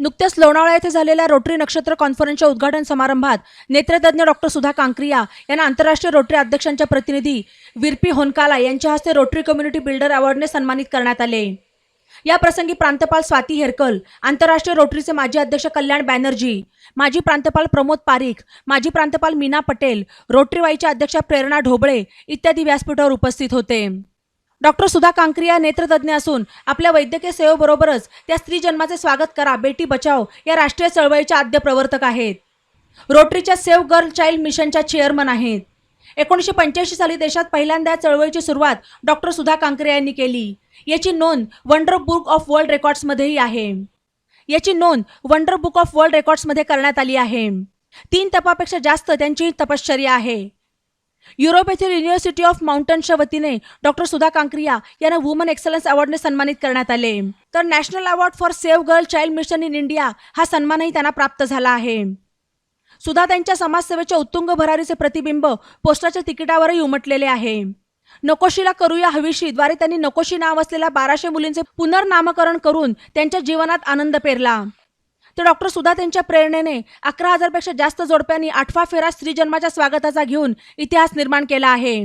नुकत्याच लोणावळा येथे झालेल्या रोटरी नक्षत्र कॉन्फरन्सच्या उद्घाटन समारंभात नेत्रतज्ञ डॉक्टर सुधा कांक्रिया यांना आंतरराष्ट्रीय रोटरी अध्यक्षांच्या प्रतिनिधी विरपी होनकाला यांच्या हस्ते रोटरी कम्युनिटी बिल्डर अवॉर्डने सन्मानित करण्यात आले. या प्रसंगी प्रांतपाल स्वाती हेरकल आंतरराष्ट्रीय रोटरीचे माजी अध्यक्ष कल्याण बॅनर्जी माजी प्रांतपाल प्रमोद पारिक माजी प्रांतपाल मीना पटेल रोटरीवाईच्या अध्यक्षा प्रेरणा ढोबळे इत्यादी व्यासपीठावर उपस्थित होते. डॉक्टर सुधा कांक्रिया नेत्रतज्ञ असून आपल्या वैद्यकीय सेवेबरोबरच त्या स्त्री जन्माचे स्वागत करा बेटी बचाव या राष्ट्रीय चळवळीच्या आद्य प्रवर्तक आहेत. रोटरीच्या सेव्ह गर्ल चाइल्ड मिशनच्या चेअरमन आहेत. एकोणीसशे पंच्याऐंशी साली देशात पहिल्यांदा या चळवळीची सुरुवात डॉक्टर सुधा कांकरे यांनी केली. याची नोंद वंडर बुक ऑफ वर्ल्ड रेकॉर्ड्समध्येही आहे. याची नोंद वंडर बुक ऑफ वर्ल्ड रेकॉर्ड्समध्ये करण्यात आली आहे. तीन तपापेक्षा जास्त त्यांची तपश्चर्या आहे. युरोप येथील युनिव्हर्सिटी ऑफ माउंटनच्या वतीने डॉक्टर सुधा कांक्रिया यांना वुमन एक्सलन्स अवॉर्डने सन्मानित करण्यात आले. तर national award for save girl child mission in India हा सन्मानही त्यांना प्राप्त झाला आहे. सुधा त्यांच्या समाजसेवेच्या उत्तुंग भरारीचे प्रतिबिंब पोस्टाच्या तिकिटावरही उमटलेले आहे. नकोशीला करूया हवीशी द्वारे त्यांनी नकोशी नाव असलेल्या बाराशे मुलींचे पुनर्नामकरण करून त्यांच्या जीवनात आनंद पेरला. तर डॉक्टर सुद्धा त्यांच्या प्रेरणेने अकरा हजारपेक्षा जास्त जोडप्यांनी आठवा फेरा स्त्री जन्माच्या स्वागताचा घेऊन इतिहास निर्माण केला आहे.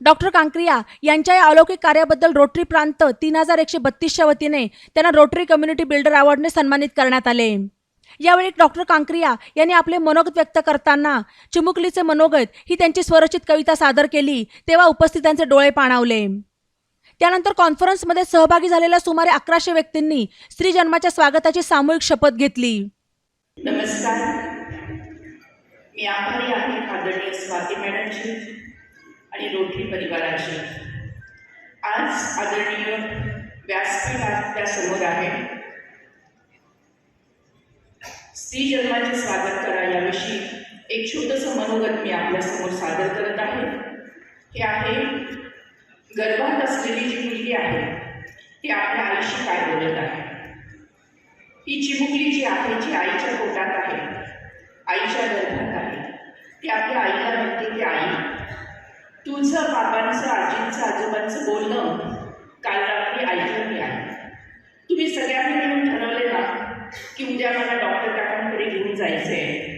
डॉक्टर कांक्रिया यांच्या या अलौकिक कार्याबद्दल रोटरी प्रांत तीन हजार एकशे बत्तीसच्या वतीने त्यांना रोटरी कम्युनिटी बिल्डर अवॉर्डने सन्मानित करण्यात आले. यावेळी डॉक्टर कांक्रिया यांनी आपले मनोगत व्यक्त करताना चिमुकलीचे मनोगत ही त्यांची स्वरचित कविता सादर केली तेव्हा उपस्थितांचे डोळे पाणावले. त्यानंतर कॉन्फरन्समध्ये सहभागी झालेल्या सुमारे अकराशे व्यक्तींनी स्त्री जन्माच्या स्वागताची सामूहिक शपथ घेतली. नमस्कार. मी आभारी आहे आदरणीय स्वाती मॅडमची आणि रोटरी परिवाराची आज आदरणीय व्यासपीठ आपल्यासमोर आहे. स्त्री जन्माचे स्वागत करा याविषयी एक छोटंसं मनोगत मी आपल्यासमोर सादर करत आहे. हे आहे गर्भात असलेली जी मुलगी आहे ती आपल्या आईशी काय बोलत आहे? ती चिमुकली जी आहे जी आईच्या पोटात आहे आईच्या गर्भात आहे ती आपल्या आईला म्हणते की आई तुझं बाबांचं आजींचं आजोबांचं बोलणं काल रात्री ऐकलं मी आहे तुम्ही सगळ्यांनी मिळून ठरवले ना की उद्या मला डॉक्टर काकांकडे घेऊन जायचंय.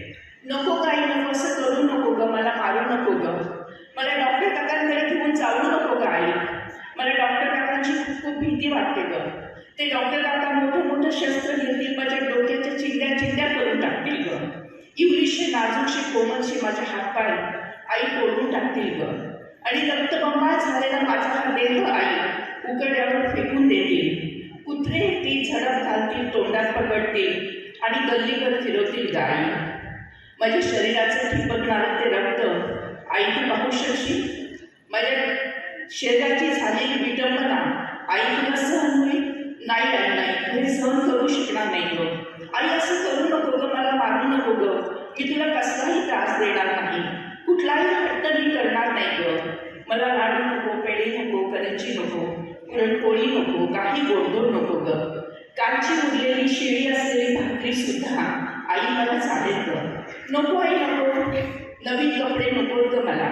नको काही नको असं करू नको ग मला मारून नको ग मला डॉक्टर काकांकडे घेऊन जाऊ नको ग आई मला डॉक्टर काकांची खूप खूप भीती वाटते ग ते डॉक्टर आता मोठं मोठं शस्त्र घेतील माझ्या डोक्याच्या चिंध्या चिंध्या करून टाकतील ग. इवलीशी नाजूकशी कोमलशी हात हातपाय आई तोडून टाकतील ग. आणि रक्तबंबाळ झालेला माझा हा देह आई उकड्यावर फेकून देतील. कुत्रे ती झडप घालतील तोंडात पकडतील आणि गल्लीवर फिरवतील गाई. माझ्या शरीराचं ठिपकणारं ते रक्त. आई तू पाहू शकशील? माझ्या शरीराची झालेली विटंबना. आई तुला सहन होईल? नाही आई नाही. हे म्हणजे सहन करू शकणार नाही ग आई असं करू नको ग मला मारू नको ग मी तुला कसलाही त्रास देणार नाही. कुठलाही हट्ट मी करणार नाही ग. मला लाडू नको पेढे नको करंजी नको पुरणपोळी नको काही गोडधोड नको ग. कालची उरलेली शिळी असलेली भाकरी सुद्धा आई मला चालेल ग. नको आई नको. नवीन कपडे नको ग मला.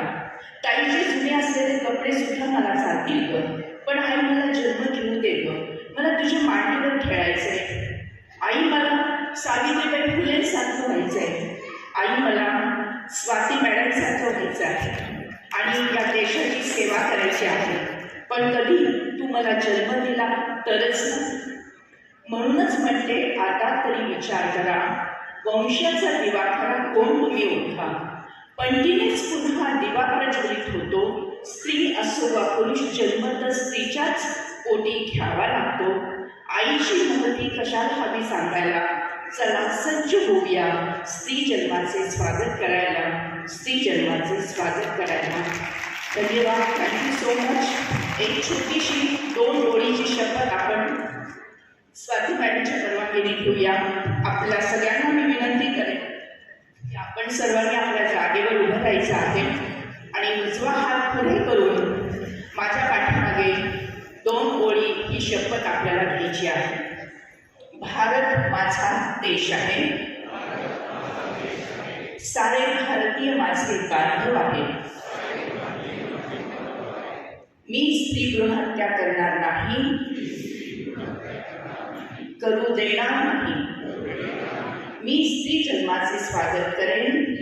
ताईचे जुने असलेले कपडे सुद्धा मला चालतील ग पण आई मला जन्म घेऊ दे ग मला तुझ्या मांडीवर खेळायचंय आई मला सावित्रीबाई फुलेंसारखं व्हायचंय आई मला स्वाती मॅडमसारखं व्हायचं आहे आणि या देशाची सेवा करायची आहे. पण कधी तू मला जन्म दिला तरच ना. म्हणूनच म्हणते आता तरी विचार करा. वंशाचा दिवाखरा कोण तुम्ही ओळखा? पंटीनेच पुन्हा दिवा प्रज्वलित होतो. स्त्री असो वा पुरुष जन्मत स्त्रीच्याच पोटी घ्यावा लागतो. आईची महती कशाला हवी सांगायला? चला सज्ज होऊया. स्त्री जन्माचे स्वागत करायला. स्त्री जन्माचे स्वागत करायला. धन्यवाद. थँक्यू सो मच एक छोटीशी दोन ओळीची शपथ आपण स्वाती मॅडमच्या परवानगीने घेऊया. आपल्या सगळ्यांना मी विनंती करेन की आपण सर्वांनी आपल्या जागेवर उभं राहायचं आहे आणि उजवा हात पुढे करून माझ्या पाठीमागे दोन ओळी ही शपथ आपल्याला घ्यायची आहे. भारत माझा देश आहे सारे भारतीय माझे बांधव आहे मी स्त्री भ्रूण हत्या करणार नाही। करू देणार नाही। मी स्त्री जन्माचे स्वागत करेन।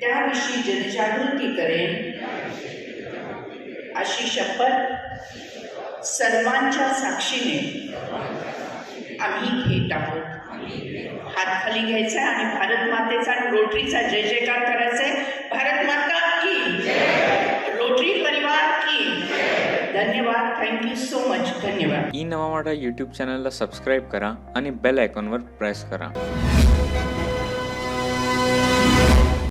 त्याविषयी जनजागृती करेन। अशी शपथ सर्वांच्या साक्षीने आम्ही घेत आहोत. हात खाली घ्यायचा आहे आणि भारत मातेचा आणि रोटरीचा जय जयकार करायचा आहे भारत माता की रोटरी परिवार की धन्यवाद. थँक्यू सो मच धन्यवाद. ई नवा मराठा यूट्यूब चॅनलला सबस्क्राईब करा आणि बेल आयकॉनवर प्रेस करा.